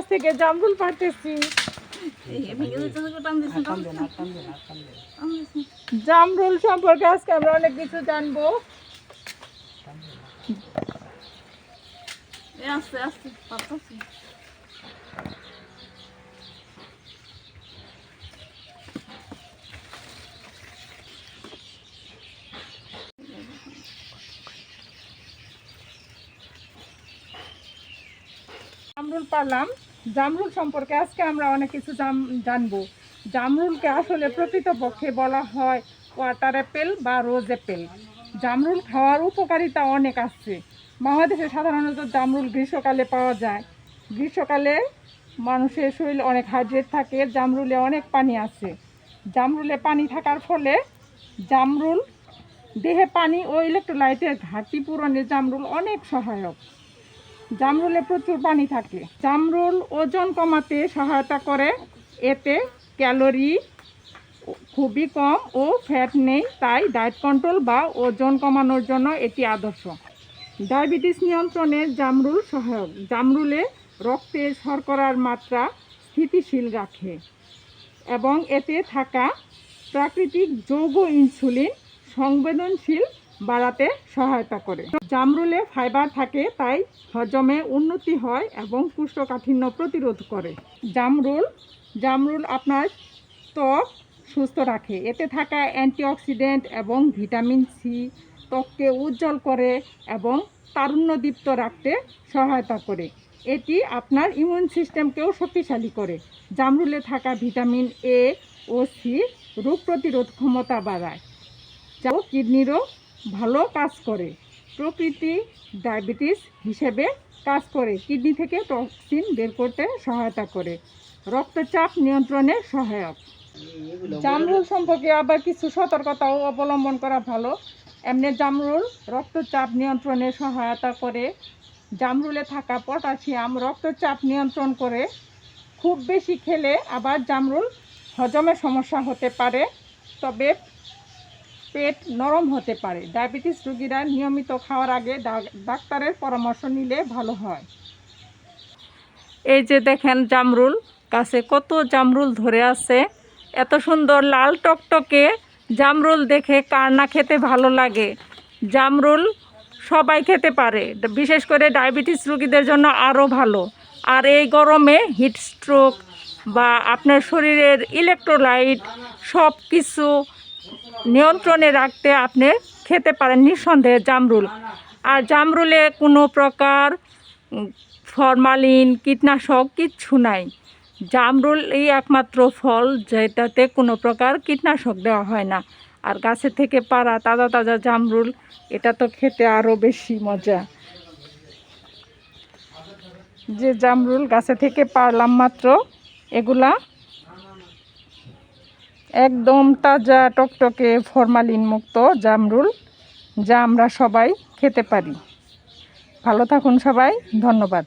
গাছ থেকে জামরুল পাড়তেছি। জামরুল সম্পর্কে আজকে আমরা অনেক কিছু জানব। আস্তে আস্তে পারতাছি। জামরুল পারলাম জামরুল সম্পর্কে আজকে আমরা অনেক কিছু জাম- জানব। জামরুলকে আসলে প্রকৃতপক্ষে বলা হয় ওয়াটার অ্যাপেল বা রোজ অ্যাপেল জামরুল খাওয়ার উপকারিতা অনেক আছে। বাংলাদেশে সাধারণত জামরুল গ্রীষ্মকালে পাওয়া যায়। গ্রীষ্মকালে মানুষের শরীর অনেক হাইড্রেট থাকে, জামরুলে অনেক পানি আছে। জামরুলে পানি থাকার ফলে জামরুল দেহে পানি ও ইলেকট্রোলাইটের ঘাটতি পূরণে জামরুল অনেক সহায়ক। জামরুলে প্রচুর পানি থাকে। জামরুল ওজন কমাতে সহায়তা করে। এতে ক্যালোরি খুবই কম ও ফ্যাট নেই, তাই ডায়েট কন্ট্রোল বা ওজন কমানোর জন্য এটি আদর্শ। ডায়াবেটিস নিয়ন্ত্রণে জামরুল সহায়ক। জামরুলে রক্তে শর্করার মাত্রা স্থিতিশীল রাখে এবং এতে থাকা প্রাকৃতিক যৌগ ইনসুলিন সংবেদনশীল বাড়াতে সহায়তা করে। জামরুলে ফাইবার থাকে, তাই হজমে উন্নতি হয় এবং কুষ্ঠকাঠিন্য প্রতিরোধ করে। জামরুল জামরুল আপনার ত্বক সুস্থ রাখে। এতে থাকা অ্যান্টিঅক্সিডেন্ট এবং ভিটামিন সি ত্বককে উজ্জ্বল করে এবং তারুণ্যদীপ্ত রাখতে সহায়তা করে। এটি আপনার ইমিউন সিস্টেমকেও শক্তিশালী করে। জামরুলে থাকা ভিটামিন এ ও সি রোগ প্রতিরোধ ক্ষমতা বাড়ায়। যা কিডনিরও ভালো কাজ করে। প্রকৃতি ডায়াবেটিস হিসেবে কাজ করে। কিডনি থেকে টক্সিন বের করতে সহায়তা করে। রক্তচাপ নিয়ন্ত্রণে সহায়ক। জামরুল সম্পর্কে আবার কিছু সতর্কতাও অবলম্বন করা ভালো। এমনি জামরুল রক্তচাপ নিয়ন্ত্রণে সহায়তা করে। জামরুলে থাকা পটাশিয়াম রক্তচাপ নিয়ন্ত্রণ করে। খুব বেশি খেলে আবার জামরুল হজমের সমস্যা হতে পারে। তবে পেট নরম হতে পারে। ডায়াবেটিস রোগীরা নিয়মিত খাওয়ার আগে ডাক্তারের পরামর্শ নিলে ভালো হয়। এই যে দেখেন জামরুল গাছে কত জামরুল ধরে আছে। এত সুন্দর লাল টকটকে জামরুল দেখে কার না খেতে ভালো লাগে। জামরুল সবাই খেতে পারে, বিশেষ করে ডায়াবেটিস রোগীদের জন্য আরও ভালো। আর এই গরমে হিট স্ট্রোক বা আপনার শরীরের ইলেকট্রোলাইট সব কিছু নিয়ন্ত্রণে রাখতে আপনি খেতে পারেন নিঃসন্দেহে জামরুল। আর জামরুলে কোনো প্রকার ফরমালিন, কীটনাশক কিচ্ছু নাই। জামরুল এই একমাত্র ফল যেটাতে কোনো প্রকার কীটনাশক দেওয়া হয় না। আর গাছে থেকে পাড়া তাজা তাজা জামরুল, এটা তো খেতে আরও বেশি মজা। যে জামরুল গাছে থেকে পারলাম মাত্র, এগুলা একদম তাজা, টকটকে ফরমালিন মুক্ত জামরুল, যা আমরা সবাই খেতে পারি। ভালো থাকুন সবাই, ধন্যবাদ।